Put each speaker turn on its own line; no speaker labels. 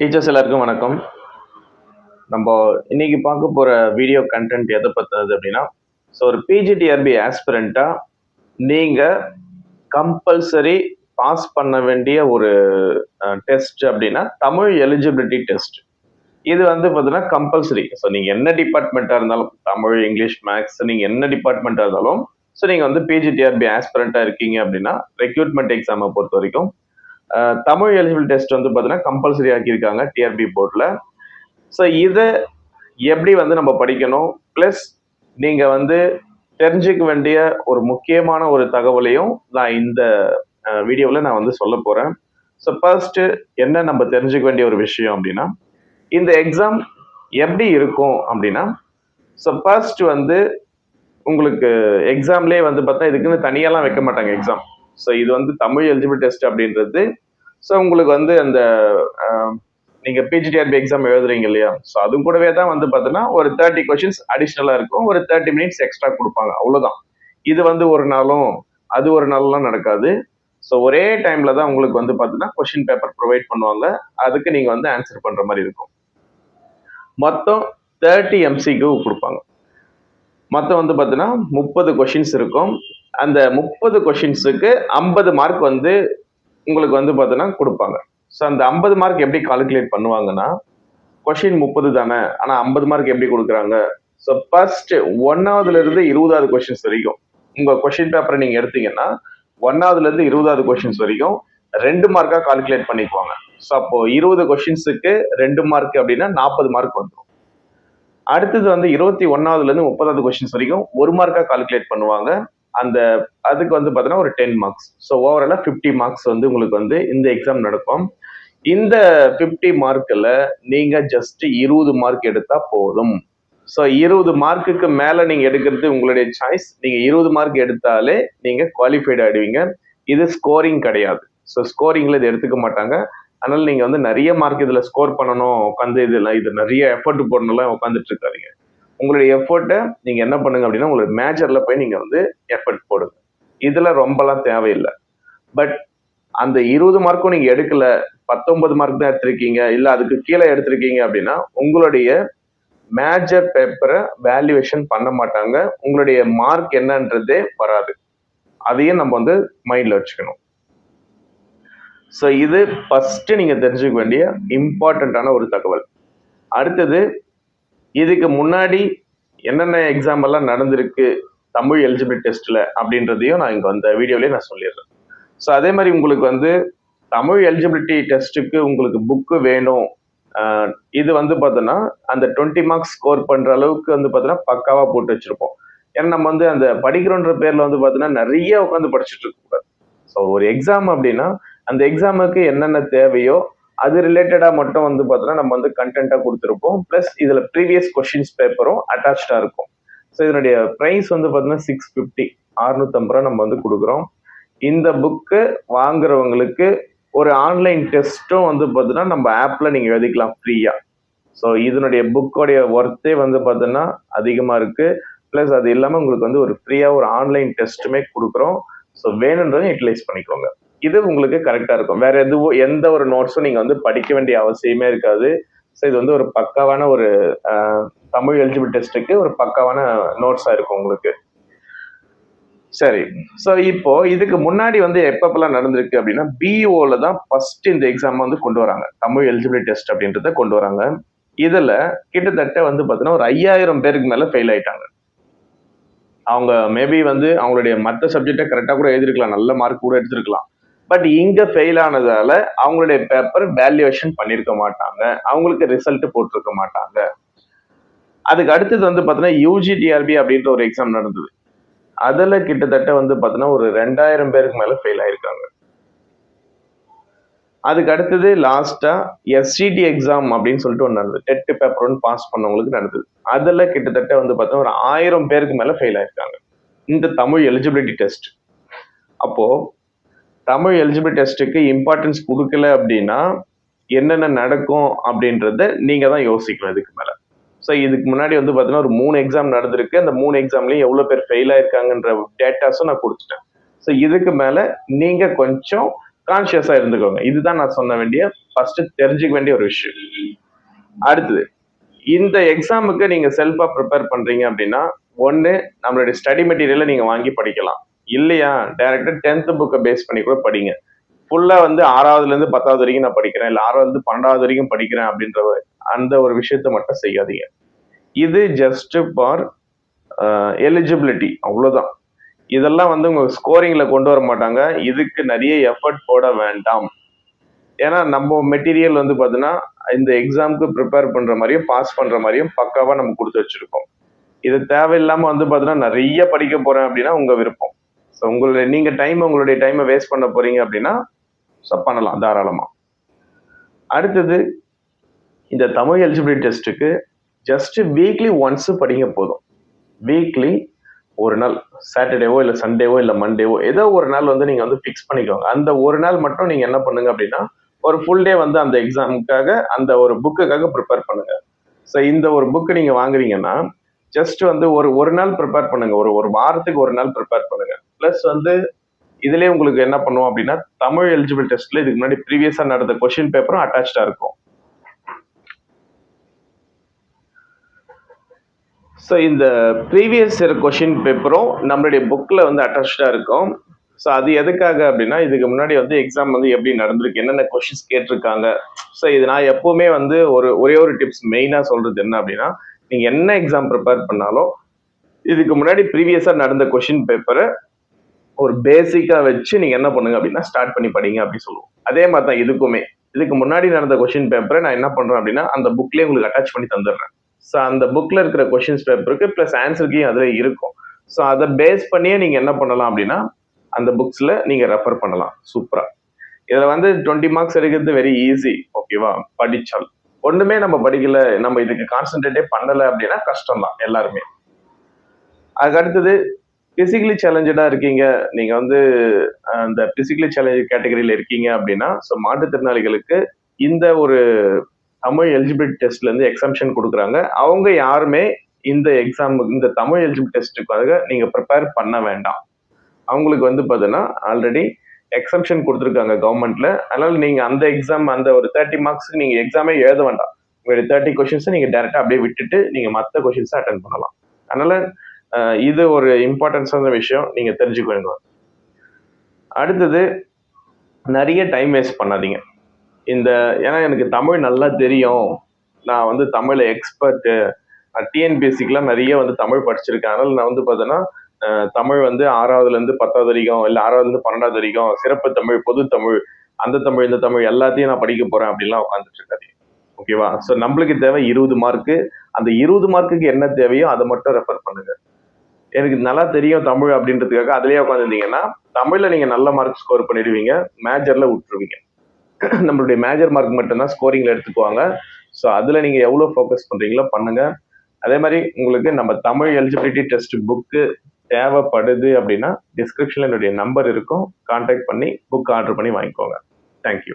Teachers எல்லாருக்கும் வணக்கம். நம்ம இன்னைக்கு பார்க்க போகிற வீடியோ கண்டென்ட் எதை பற்றினது அப்படின்னா ஸோ ஒரு பிஜிடிஆர்பி ஆஸ்பிரண்ட்டாக நீங்கள் கம்பல்சரி பாஸ் பண்ண வேண்டிய ஒரு டெஸ்ட் அப்படின்னா தமிழ் எலிஜிபிலிட்டி டெஸ்ட் இது வந்து பார்த்தீங்கன்னா கம்பல்சரி ஸோ நீங்கள் என்ன டிபார்ட்மெண்ட்டாக இருந்தாலும் தமிழ் இங்கிலீஷ் மேக்ஸ் நீங்கள் என்ன டிபார்ட்மெண்ட்டாக இருந்தாலும் ஸோ நீங்கள் வந்து பிஜிடிஆர்பி ஆஸ்பிரண்ட்டாக இருக்கீங்க அப்படின்னா ரெக்ரூட்மெண்ட் எக்ஸாமை பொறுத்த வரைக்கும் தமிழ் எலிஜிபிள் டெஸ்ட் வந்து பார்த்தீங்கன்னா கம்பல்சரி ஆக்கியிருக்காங்க டிஆர்பி போர்டில் ஸோ இதை எப்படி வந்து நம்ம படிக்கணும்? ப்ளஸ் நீங்கள் வந்து தெரிஞ்சுக்க வேண்டிய ஒரு முக்கியமான ஒரு தகவலையும் நான் இந்த வீடியோவில் நான் வந்து சொல்ல போகிறேன் ஸோ ஃபர்ஸ்ட்டு என்ன நம்ம தெரிஞ்சுக்க வேண்டிய ஒரு விஷயம் அப்படின்னா இந்த எக்ஸாம் எப்படி இருக்கும் அப்படின்னா ஸோ ஃபர்ஸ்ட் வந்து உங்களுக்கு எக்ஸாம்லேயே வந்து பார்த்தா இதுக்குன்னு தனியாலாம் வைக்க மாட்டாங்க எக்ஸாம் ஸோ இது வந்து தமிழ் எலிஜிபிள் டெஸ்ட் அப்படின்றது. ஸோ உங்களுக்கு வந்து அந்த நீங்கள் பிஜிடிஆர்பி எக்ஸாம் எழுதுறீங்க இல்லையா? ஸோ அது கூடவே தான் வந்து பார்த்தீங்கன்னா ஒரு தேர்ட்டி கொஷின்ஸ் அடிஷ்னலாக இருக்கும். ஒரு தேர்ட்டி மினிட்ஸ் எக்ஸ்ட்ரா கொடுப்பாங்க. அவ்வளோதான் இது வந்து ஒரு நாளும் அது ஒரு நாள்லாம் நடக்காது. ஸோ ஒரே டைமில் தான் உங்களுக்கு வந்து பார்த்தீங்கன்னா கொஷின் பேப்பர் ப்ரொவைட் பண்ணுவாங்க. அதுக்கு நீங்கள் வந்து ஆன்சர் பண்ணுற மாதிரி இருக்கும். மொத்தம் தேர்ட்டி எம்சிக்கு கொடுப்பாங்க. மொத்தம் வந்து பார்த்தீங்கன்னா முப்பது கொஷின்ஸ் இருக்கும். அந்த முப்பது கொஷின்ஸுக்கு ஐம்பது மார்க் வந்து உங்களுக்கு வந்து பார்த்தோன்னா கொடுப்பாங்க. ஸோ அந்த ஐம்பது மார்க் எப்படி கால்குலேட் பண்ணுவாங்கன்னா கொஷின் முப்பது தானே ஆனால் ஐம்பது மார்க் எப்படி கொடுக்குறாங்க? ஸோ ஃபர்ஸ்ட் ஒன்றாவதுலேருந்து இருபதாவது கொஷின்ஸ் வரைக்கும் உங்கள் கொஷின் பேப்பரை நீங்கள் எடுத்தீங்கன்னா ஒன்றாவதுலேருந்து இருபதாவது கொஷின்ஸ் வரைக்கும் ரெண்டு மார்க்காக கால்குலேட் பண்ணிக்குவாங்க. ஸோ அப்போ இருபது கொஷின்ஸுக்கு ரெண்டு மார்க் அப்படின்னா நாற்பது மார்க் வந்துடும் அடுத்தது வந்து இருபத்தி ஒன்றாவதுலேருந்து முப்பதாவது கொஷின்ஸ் வரைக்கும் ஒரு மார்க்காக கால்குலேட் பண்ணுவாங்க. அந்த அதுக்கு வந்து பார்த்தீங்கன்னா ஒரு டென் மார்க்ஸ் ஸோ ஓவராலாக ஃபிஃப்டி மார்க்ஸ் வந்து உங்களுக்கு வந்து இந்த எக்ஸாம் நடக்கும். இந்த ஃபிஃப்டி மார்க்கில் நீங்கள் ஜஸ்ட் இருபது மார்க் எடுத்தால் போதும். ஸோ இருபது மார்க்குக்கு மேலே நீங்கள் எடுக்கிறது உங்களுடைய சாய்ஸ் நீங்கள் இருபது மார்க் எடுத்தாலே நீங்கள் குவாலிஃபைடு ஆயிடுவீங்க. இது ஸ்கோரிங் கிடையாது. ஸோ ஸ்கோரிங்கில் இது எடுத்துக்க மாட்டாங்க. அதனால் நீங்கள் வந்து நிறைய மார்க் இதில் ஸ்கோர் பண்ணணும் உட்காந்து இதில் இது நிறைய எஃபர்ட் போடணும்லாம் உட்காந்துட்டு இருக்காதிங்க. உங்களுடைய எஃபர்ட்டை நீங்க என்ன பண்ணுங்க அப்படின்னா உங்களுடைய மேஜர்ல போய் நீங்க வந்து எஃபர்ட் போடுங்க. இதுல ரொம்பலாம் தேவையில்லை. பட் அந்த இருபது மார்க்கும் நீங்க எடுக்கல பத்தொன்பது மார்க் தான் எடுத்திருக்கீங்க இல்லை அதுக்கு கீழே எடுத்திருக்கீங்க அப்படின்னா உங்களுடைய மேஜர் பேப்பரை வேல்யூவேஷன் பண்ண மாட்டாங்க. உங்களுடைய மார்க் என்னன்றதே வராது. அதையும் நம்ம வந்து மைண்ட்ல வச்சுக்கணும். ஸோ இது ஃபர்ஸ்ட் நீங்க தெரிஞ்சுக்க வேண்டிய இம்பார்ட்டண்ட்டான ஒரு தகவல். அடுத்தது இதுக்கு முன்னாடி என்னென்ன எக்ஸாம் எல்லாம் நடந்திருக்கு தமிழ் எலிஜிபிள் டெஸ்ட்டில் அப்படின்றதையும் நான் இங்கே அந்த வீடியோலேயே நான் சொல்லிடுறேன். ஸோ அதே மாதிரி உங்களுக்கு வந்து தமிழ் எலிஜிபிலிட்டி டெஸ்ட்டுக்கு உங்களுக்கு புக்கு வேணும். இது வந்து பார்த்தோன்னா அந்த டுவெண்ட்டி மார்க்ஸ் ஸ்கோர் பண்ணுற அளவுக்கு வந்து பார்த்தோன்னா பக்காவாக போட்டு வச்சுருப்போம். ஏன்னா நம்ம வந்து அந்த படிக்கிறோன்ற பேரில் வந்து பார்த்தோன்னா நிறைய உட்காந்து படிச்சுட்டு இருக்கக்கூடாது. ஸோ ஒரு எக்ஸாம் அப்படின்னா அந்த எக்ஸாமுக்கு என்னென்ன தேவையோ அது ரிலேட்டடாக மட்டும் வந்து பார்த்தோன்னா நம்ம வந்து கண்டென்ட்டாக கொடுத்துருப்போம். ப்ளஸ் இதில் ப்ரீவியஸ் கொஷின்ஸ் பேப்பரும் அட்டாச்சாக இருக்கும். ஸோ இதனுடைய ப்ரைஸ் வந்து பார்த்தீங்கன்னா சிக்ஸ் ஃபிஃப்டி அறுநூத்தம்பது ரூபா நம்ம வந்து கொடுக்குறோம். இந்த புக்கு வாங்குறவங்களுக்கு ஒரு ஆன்லைன் டெஸ்ட்டும் வந்து பார்த்தீங்கன்னா நம்ம ஆப்பில் நீங்கள் எழுதிக்கலாம் ஃப்ரீயாக ஸோ இதனுடைய புக்கோடைய ஒர்த்தே வந்து பார்த்தீங்கன்னா அதிகமாக இருக்குது ப்ளஸ் அது இல்லாமல் உங்களுக்கு வந்து ஒரு ஃப்ரீயாக ஒரு ஆன்லைன் டெஸ்ட்டுமே கொடுக்குறோம். ஸோ வேணுன்றதை யூட்டிலைஸ் பண்ணிக்கோங்க. இது உங்களுக்கு கரெக்டாக இருக்கும். வேற எதுவும் எந்த ஒரு நோட்ஸும் நீங்கள் வந்து படிக்க வேண்டிய அவசியமே இருக்காது. ஸோ இது வந்து ஒரு பக்காவான ஒரு தமிழ் எலிஜிபிள் டெஸ்ட்டுக்கு ஒரு பக்காவான நோட்ஸாக இருக்கும் உங்களுக்கு. சரி. ஸோ இப்போ இதுக்கு முன்னாடி வந்து எப்பப்பெல்லாம் நடந்திருக்கு அப்படின்னா பிஓல தான் ஃபர்ஸ்ட் இந்த எக்ஸாம் வந்து கொண்டு வராங்க. தமிழ் எலிஜிபிலிட்டி டெஸ்ட் அப்படின்றத கொண்டு வராங்க. இதில் கிட்டத்தட்ட வந்து பார்த்தீங்கன்னா ஒரு ஐயாயிரம் பேருக்கு மேலே ஃபெயில் ஆயிட்டாங்க. அவங்க மேபி வந்து அவங்களுடைய மற்ற சப்ஜெக்டை கரெக்டாக கூட எழுதிருக்கலாம் நல்ல மார்க் கூட எடுத்திருக்கலாம். பட் இங்க ஃபெயில் ஆனதால அவங்களுடைய பேப்பர் வேல்யூவேஷன் பண்ணியிருக்க மாட்டாங்க. அவங்களுக்கு ரிசல்ட் போட்டிருக்க மாட்டாங்க. அதுக்கு அடுத்தது வந்து பார்த்தீங்கன்னா யூஜிடிஆர்பி அப்படின்ற ஒரு எக்ஸாம் நடந்தது. அதுல கிட்டத்தட்ட வந்து பார்த்தீங்கன்னா ஒரு ரெண்டாயிரம் பேருக்கு மேல ஃபெயில் ஆயிருக்காங்க. அதுக்கு அடுத்தது லாஸ்டா எஸ்சிடி எக்ஸாம் அப்படின்னு சொல்லிட்டு ஒன்று நடந்தது. டெட்டு பேப்பர் ஒன்று பாஸ் பண்ணவங்களுக்கு நடந்தது. அதுல கிட்டத்தட்ட வந்து பார்த்தீங்கன்னா ஒரு ஆயிரம் பேருக்கு மேல ஃபெயில் ஆயிருக்காங்க. இந்த தமிழ் எலிஜிபிலிட்டி டெஸ்ட் அப்போ தமிழ் எலிஜிபிள் டெஸ்ட்டுக்கு இம்பார்ட்டன்ஸ் கொடுக்கல அப்படின்னா என்னென்ன நடக்கும் அப்படின்றத நீங்கள் தான் யோசிக்கணும் இதுக்கு மேலே. ஸோ இதுக்கு முன்னாடி வந்து பார்த்தீங்கன்னா ஒரு மூணு எக்ஸாம் நடந்திருக்கு. அந்த மூணு எக்ஸாம்லேயும் எவ்வளோ பேர் ஃபெயில் ஆயிருக்காங்கன்ற டேட்டாஸும் நான் கொடுத்துட்டேன். ஸோ இதுக்கு மேலே நீங்கள் கொஞ்சம் கான்ஷியஸாக இருந்துக்கோங்க. இதுதான் நான் சொன்ன வேண்டிய ஃபர்ஸ்ட் தெரிஞ்சுக்க வேண்டிய ஒரு விஷயம். அடுத்தது இந்த எக்ஸாமுக்கு நீங்கள் செல்ஃபாக ப்ரிப்பேர் பண்ணுறீங்க அப்படின்னா ஒன்று நம்மளுடைய ஸ்டடி மெட்டீரியலை நீங்கள் வாங்கி படிக்கலாம். இல்லையா? டேரெக்டாக டென்த்து புக்கை பேஸ் பண்ணி கூட படிங்க. ஃபுல்லாக வந்து ஆறாவதுலேருந்து பத்தாவது வரைக்கும் நான் படிக்கிறேன். இல்லை ஆறாவது பன்னெண்டாவது வரைக்கும் படிக்கிறேன் அப்படின்ற அந்த ஒரு விஷயத்த மட்டும் செய்யாதீங்க. இது ஜஸ்ட் ஃபார் எலிஜிபிலிட்டி அவ்வளோதான் இதெல்லாம் வந்து உங்கள் ஸ்கோரிங்கில் கொண்டு வர மாட்டாங்க. இதுக்கு நிறைய எஃபர்ட் போட வேண்டாம். ஏன்னா நம்ம மெட்டீரியல் வந்து பார்த்தீங்கன்னா இந்த எக்ஸாமுக்கு ப்ரிப்பேர் பண்ணுற மாதிரியும் பாஸ் பண்ணுற மாதிரியும் பக்காவாக நம்ம கொடுத்து வச்சுருக்கோம். இது தேவையில்லாமல் வந்து பார்த்தீங்கன்னா நிறைய படிக்க போகிறேன் அப்படின்னா உங்கள் விருப்பம். ஸோ உங்களுடைய நீங்கள் டைம் உங்களுடைய டைமை வேஸ்ட் பண்ண போகிறீங்க அப்படின்னா ஸோ பண்ணலாம் தாராளமாக அடுத்தது இந்த தமிழ் எலிஜிபிலிட்டி டெஸ்ட்டுக்கு ஜஸ்ட்டு வீக்லி ஒன்ஸு படிங்க போதும். வீக்லி ஒரு நாள் சாட்டர்டேவோ இல்லை சண்டேவோ இல்லை மண்டேவோ ஏதோ ஒரு நாள் வந்து நீங்கள் வந்து ஃபிக்ஸ் பண்ணிக்கோங்க. அந்த ஒரு நாள் மட்டும் நீங்கள் என்ன பண்ணுங்க அப்படின்னா ஒரு ஃபுல் டே வந்து அந்த எக்ஸாமுக்காக அந்த ஒரு புக்குக்காக ப்ரிப்பேர் பண்ணுங்கள் ஸோ இந்த ஒரு புக்கு நீங்கள் வாங்குறீங்கன்னா ஜஸ்ட் வந்து ஒரு ஒரு நாள் ப்ரிப்பேர் பண்ணுங்க. ஒரு ஒரு வாரத்துக்கு ஒரு நாள் ப்ரிப்பேர் பண்ணுங்க. ப்ளஸ் வந்து இதுலேயே உங்களுக்கு என்ன பண்ணுவோம் அப்படின்னா தமிழ் எலிஜிபிள் டெஸ்ட்ல இதுக்கு முன்னாடி ப்ரீவியஸாக நடந்த கொஷின் பேப்பரும் அட்டாச்சா இருக்கும். ஸோ இந்த ப்ரீவியஸ் இயர் கொஷின் பேப்பரும் நம்மளுடைய புக்கில் வந்து அட்டாச்சாக இருக்கும். ஸோ அது எதுக்காக அப்படின்னா இதுக்கு முன்னாடி வந்து எக்ஸாம் வந்து எப்படி நடந்திருக்கு என்னென்ன கொஷின்ஸ் கேட்டிருக்காங்க. ஸோ இது நான் எப்போவுமே வந்து ஒரு ஒரே ஒரு டிப்ஸ் மெயினாக சொல்கிறது என்ன அப்படின்னா நீங்கள் என்ன எக்ஸாம் ப்ரிப்பேர் பண்ணாலும் இதுக்கு முன்னாடி ப்ரீவியஸாக நடந்த கொஷின் பேப்பரை ஒரு பேசிக்காக வச்சு நீங்கள் என்ன பண்ணுங்க அப்படின்னா ஸ்டார்ட் பண்ணி படிங்க அப்படின்னு சொல்லுவோம். அதே மாதிரி தான் இதுக்குமே. இதுக்கு முன்னாடி நடந்த கொஷின் பேப்பரை நான் என்ன பண்ணுறேன் அப்படின்னா அந்த புக்லேயே உங்களுக்கு அட்டாச் பண்ணி தந்துடுறேன். ஸோ அந்த புக்கில் இருக்கிற கொஷின்ஸ் பேப்பருக்கு ப்ளஸ் ஆன்சருக்கையும் அதில் இருக்கும். ஸோ அதை பேஸ் பண்ணியே நீங்கள் என்ன பண்ணலாம் அப்படின்னா அந்த புக்ஸில் நீங்கள் ரெஃபர் பண்ணலாம். சூப்பராக இதில் வந்து டுவெண்ட்டி மார்க்ஸ் எடுக்கிறது வெரி ஈஸி ஓகேவா படித்தால் ஒன்றுமே நம்ம படிக்கல நம்ம இதுக்கு கான்சென்ட்ரேட்டே பண்ணலை அப்படின்னா கஷ்டம் தான் எல்லாருமே. அதுக்கு அடுத்தது பிசிக்கலி சேலஞ்சடாக இருக்கீங்க. நீங்கள் வந்து அந்த பிசிக்கலி சேலஞ்ச் கேட்டகரியில இருக்கீங்க அப்படின்னா ஸோ மாற்றுத்திறனாளிகளுக்கு இந்த ஒரு தமிழ் எலிஜிபிலிட்டி டெஸ்ட்லேருந்து எக்ஸாம்ஷன் கொடுக்குறாங்க. அவங்க யாருமே இந்த எக்ஸாம் இந்த தமிழ் எலிஜிபிள் டெஸ்ட்டுக்காக நீங்கள் ப்ரிப்பேர் பண்ண வேண்டாம். அவங்களுக்கு வந்து பார்த்தீங்கன்னா ஆல்ரெடி எக்ஸம்ஷன் கொடுத்துருக்காங்க கவர்மெண்ட்ல அதனால நீங்கள் அந்த எக்ஸாம் அந்த ஒரு தேர்ட்டி மார்க்ஸ்க்கு நீங்கள் எக்ஸாமே எழுத வேண்டாம். உங்களுடைய தேர்ட்டி கொஷின்ஸை நீங்கள் டேரெக்டாக அப்படியே விட்டுட்டு நீங்கள் மற்ற கொஷின்ஸை அட்டன் பண்ணலாம். அதனால இது ஒரு இம்பார்ட்டன்ஸான விஷயம். நீங்கள் தெரிஞ்சுக்கோங்க. அடுத்தது நிறைய டைம் வேஸ்ட் பண்ணாதீங்க. இந்த ஏன்னா எனக்கு தமிழ் நல்லா தெரியும். நான் வந்து தமிழ் எக்ஸ்பர்ட்டு நான் டிஎன்பிஎஸ்சிக்கெலாம் நிறைய வந்து தமிழ் படிச்சிருக்கேன். அதனால் நான் வந்து பார்த்தோன்னா தமிழ் வந்து ஆறாவதுலேருந்து பத்தாவது வரைக்கும் இல்லை ஆறாவதுலேருந்து பன்னெண்டாவது வரைக்கும் சிறப்பு தமிழ் பொது தமிழ் அந்த தமிழ் இந்த தமிழ் எல்லாத்தையும் நான் படிக்க போகிறேன் அப்படின்லாம் உட்காந்துட்டு இருக்காது ஓகேவா ஸோ நம்மளுக்கு தேவை இருபது மார்க்கு அந்த இருபது மார்க்குக்கு என்ன தேவையோ அதை மட்டும் ரெஃபர் பண்ணுங்க. எனக்கு நல்லா தெரியும் தமிழ் அப்படின்றதுக்காக அதுலேயே உட்காந்துருந்தீங்கன்னா தமிழில் நீங்கள் நல்ல மார்க் ஸ்கோர் பண்ணிடுவீங்க மேஜரில் விட்டுருவீங்க. நம்மளுடைய மேஜர் மார்க் மட்டும்தான் ஸ்கோரிங்கில் எடுத்துக்குவாங்க. ஸோ அதில் நீங்கள் எவ்வளோ ஃபோக்கஸ் பண்ணுறீங்களோ பண்ணுங்கள் அதே மாதிரி உங்களுக்கு நம்ம தமிழ் எலிஜிபிலிட்டி டெஸ்ட் புக்கு தேவைப்படுது அப்படின்னா டிஸ்கிரிப்ஷனில் என்னுடைய நம்பர் இருக்கும். கான்டாக்ட் பண்ணி புக் ஆர்டர் பண்ணி வாங்கிக்கோங்க. தேங்க்யூ